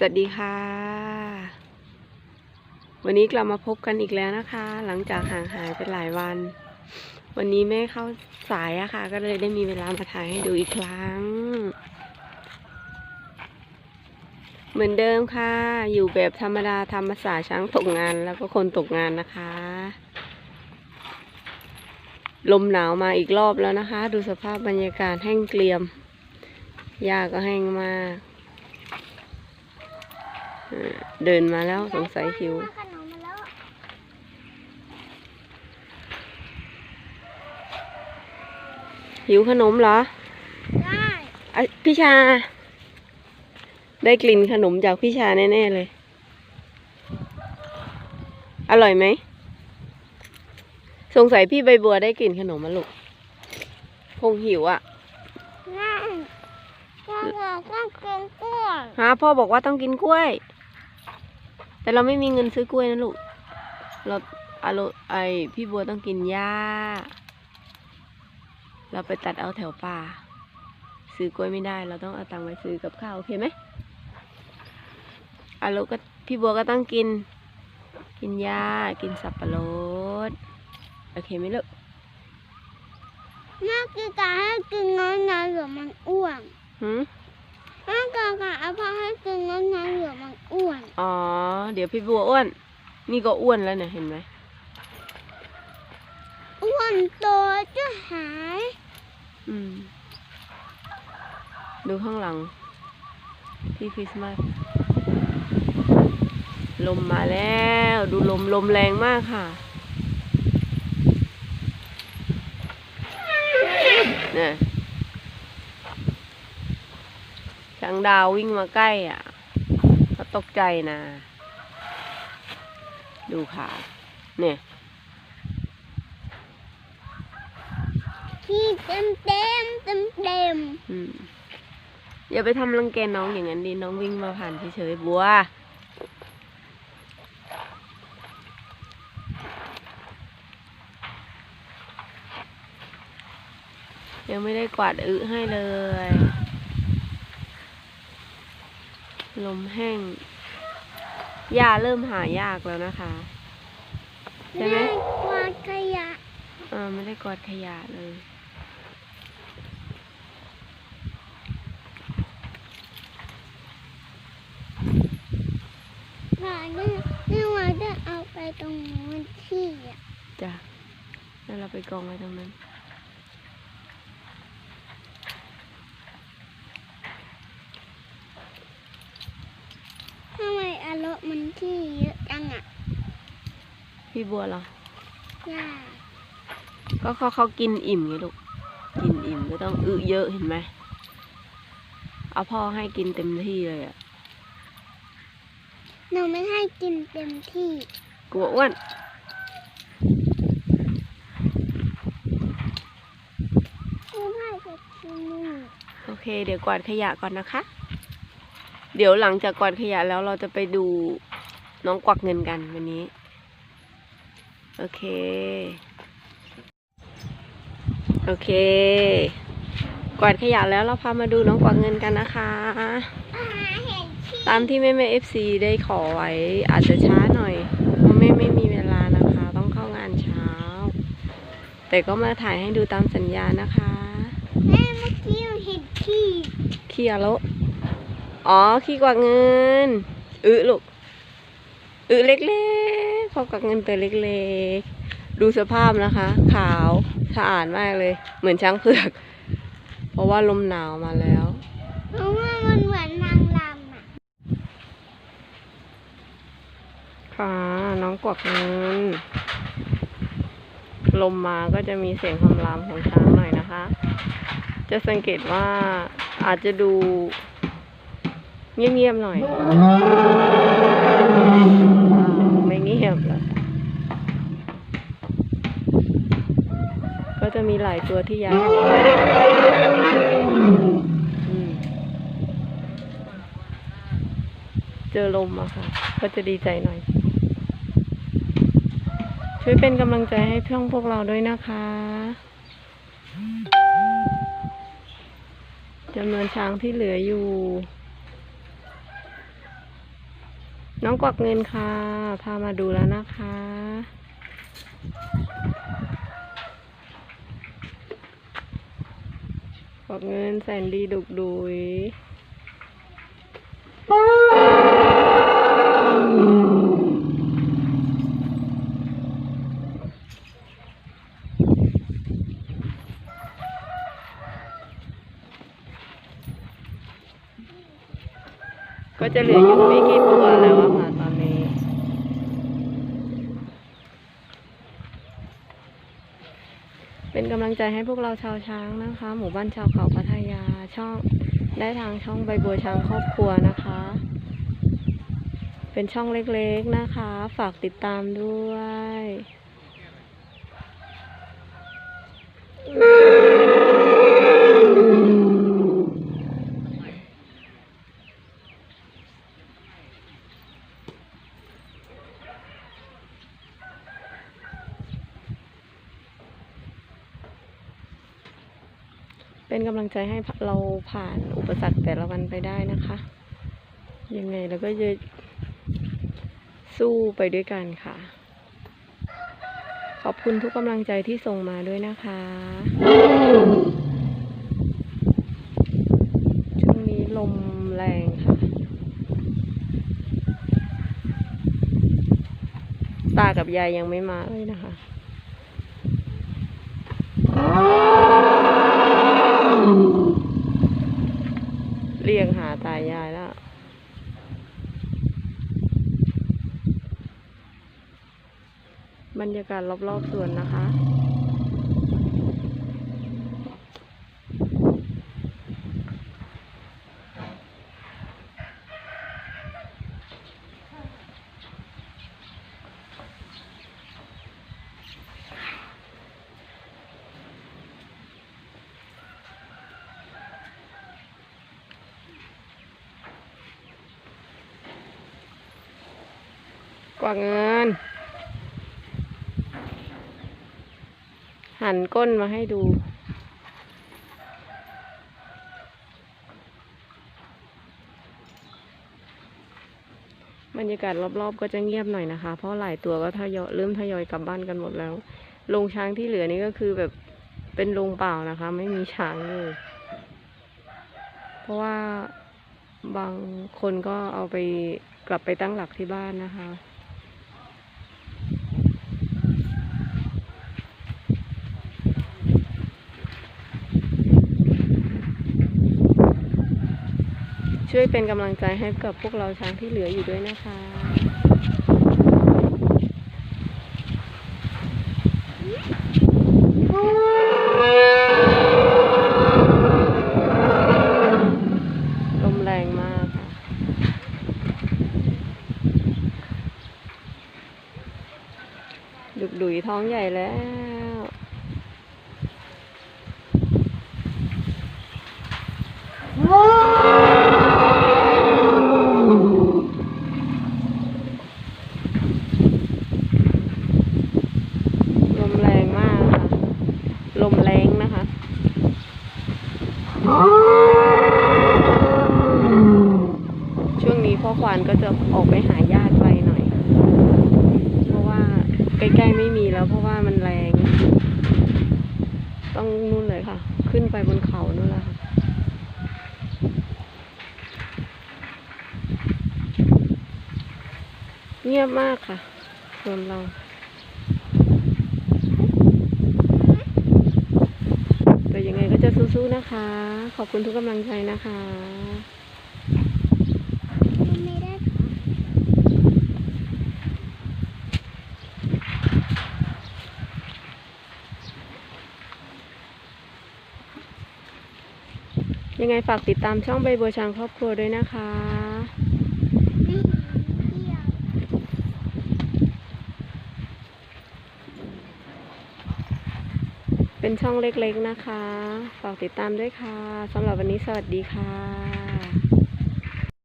สวัสดีค่ะ วันนี้กลับมาพบกันอีกแล้วนะคะ หลังจากห่างหายไปหลายวัน วันนี้แม่เข้าสายอะค่ะ ก็เลยได้มีเวลามาถ่ายให้ดูอีกครั้ง เหมือนเดิมค่ะ อยู่แบบธรรมดาธรรมศาสตร์ช้างตกงานแล้วก็คนตกงานนะคะ ลมหนาวมาอีกรอบแล้วนะคะ ดูสภาพบรรยากาศแห้งเกรียมหญ้าก็แห้งมาก เอ่อเดินมาแล้วสงสัยหิวขนมมาแล้วหิวขนมเหรอได้อะพี่ชา ได้กลิ่นขนมจากพี่ชาแน่ ๆ เลย อร่อยไหม สงสัยพี่ใบบัวได้กลิ่นขนมมาลูกคงหิวอะ่ะได้ก็บอกว่ากินกล้วยฮะพ่อบอกว่าต้องกินกล้วย แต่เราไม่มีเงินซื้อกล้วยนะลูก เราอะโลไอพี่บัวต้องกินหญ้า เราไปตัดเอาแถวป่า ซื้อกล้วยไม่ได้ เราต้องเอาตังค์ไปซื้อกับข้าวโอเคไหมอะโลก็พี่บัวก็ต้องกิน กินหญ้า กินสับปะรด โอเคไหมลูกแม่กินกาให้กินน้อยๆเดี๋ยวมันอ้วนหืมแม่กินกาเอาพอให้กินน้อยๆเดี๋ยวมัน อ้วนอ๋อ เดี๋ยวพี่บัวอ้วน นี่ก็อ้วนแล้วเนี่ยเห็นไหม อ้วนโตจะหาย อืม ดูข้างหลัง ที่คริสต์มาส ลมมาแล้ว ดูลมลมแรงมากค่ะเนี่ยช้างดาววิ่งมาใกล้อะเขา ตกใจนะ ดูค่ะ เนี่ยที่เต็มเต็มเต็มเต็มอืมอย่าไปทำรังแกน้องอย่างนั้นดิ น้องวิ่งมาผ่านเฉยๆบัว ยังไม่ได้กวาดอึให้เลย ลมแห้ง หญ้าเริ่มหายากแล้วนะคะ ใช่ไหมแม่กวาดขยะอ่าไม่ได้กวาดขยะเลยว่าเนี่ยเนี่ยว่าจะเอาไปตรงนู้นที่อะ จ้ะแล้วเราไปกองไว้ตรงนั้น ทำไมอารมณ์มันที่เยอะจังอะ พี่บัวเหรอ ย่าก็เขาเขากินอิ่มไงลูก กินอิ่มก็ต้องอึเยอะเห็นไหม เอาพ่อให้กินเต็มที่เลยอะ่ะหนูไม่ให้กินเต็มที่กลัวอ้วนไม่ให้จะกินนี่โอเค เดี๋ยวกวาดขยะก่อนนะคะ เดี๋ยวหลังจากกวาดขยะแล้วเราจะไปดูน้องกวักเงินกันวันนี้ โอเค โอเค กวาดขยะแล้วเราพามาดูน้องกวักเงินกันนะคะอาหารเห็นที่ตามที่แม่แม่เอฟซีได้ขอไว้ อาจจะช้าหน่อยเพราะแม่ไม่มีเวลานะคะ ต้องเข้างานเช้า แต่ก็มาถ่ายให้ดูตามสัญญานะคะแม่เมื่อกี้หนูเห็นที่ขี้อะโลอ๋อขี้กวักเงินอึลูก อึเล็กๆพอกวักเงินตัวเล็กๆ ดูสภาพนะคะ ขาวสะอาดมากเลย เหมือนช้างเผือก เพราะว่าลมหนาวมาแล้วเพราะว่ามันเหมือนนางรำอะค่ะน้องกวักเงิน ลมมาก็จะมีเสียงคำรามของช้างหน่อยนะคะ จะสังเกตว่าอาจจะดูเงียบๆหน่อย ไม่เงียบแล้วก็จะมี หลายตัวที่ย้ายออกไปอืมเจอลมอะค่ะ ก็จะดีใจหน่อย ช่วยเป็นกำลังใจให้เพื่อนพวกเราด้วยนะคะจำนวนช้างที่เหลืออยู่ น้องกวักเงินค่ะ พามาดูแล้วนะคะ กวักเงินแสนดีดุกดุยก็จะเหลืออยู่ไม่กี่ตัวแล้วอะค่ะตอนนี้ เป็น กำลังใจให้พวกเราชาวช้างนะคะ หมู่บ้านชาวเขาพัทยาช่องได้ทางช่องใบบัวช้างครอบครัวนะคะ เป็นช่องเล็กๆนะคะ ฝากติดตามด้วย เป็นกำลังใจให้เราผ่านอุปสรรคแต่ละวันไปได้นะคะ ยังไงเราก็จะสู้ไปด้วยกันค่ะ ขอบคุณทุกกำลังใจที่ส่งมาด้วยนะคะ ช่วงนี้ลมแรงค่ะ ตากับยายยังไม่มาเลยนะคะ เรียกหาตายายแล้ว บรรยากาศรอบๆสวนนะคะ กว่าเงิน หันก้นมาให้ดู บรรยากาศรอบๆก็จะเงียบหน่อยนะคะ เพราะหลายตัวก็ทยอยเริ่มทยอยกลับบ้านกันหมดแล้วโรงช้างที่เหลือนี่ก็คือแบบเป็นโรงเปล่านะคะ ไม่มีช้างเลย เพราะว่าบางคนก็เอาไปกลับไปตั้งหลักที่บ้านนะคะ ช่วยเป็นกำลังใจให้กับพวกเราช้างที่เหลืออยู่ด้วยนะคะ ลมแรงมากค่ะ ดุกดุยท้องใหญ่แล้วลมแรงมากค่ะ ลมแรงนะคะ ช่วงนี้พ่อควานก็จะออกไปหาญาติไปหน่อย เพราะว่าใก ล้ๆไม่มีแล้วเพราะว่ามันแรง ต้องนู่นเลยค่ะ ขึ้นไปบนเขานู่นแหละค่ะเงียบมากค่ะส่วนเราแต่ยังไงก็จะสู้ๆนะคะ ขอบคุณทุกกำลังใจนะคะ มันไม่ได้ค่ะ ยังไงฝากติดตามช่องใบบัวช้างครอบครัวด้วยนะคะไม่เห็นเที่ยวเป็นช่องเล็กๆนะคะ ฝากติดตามด้วยค่ะสำหรับวันนี้สวัสดีค่ะ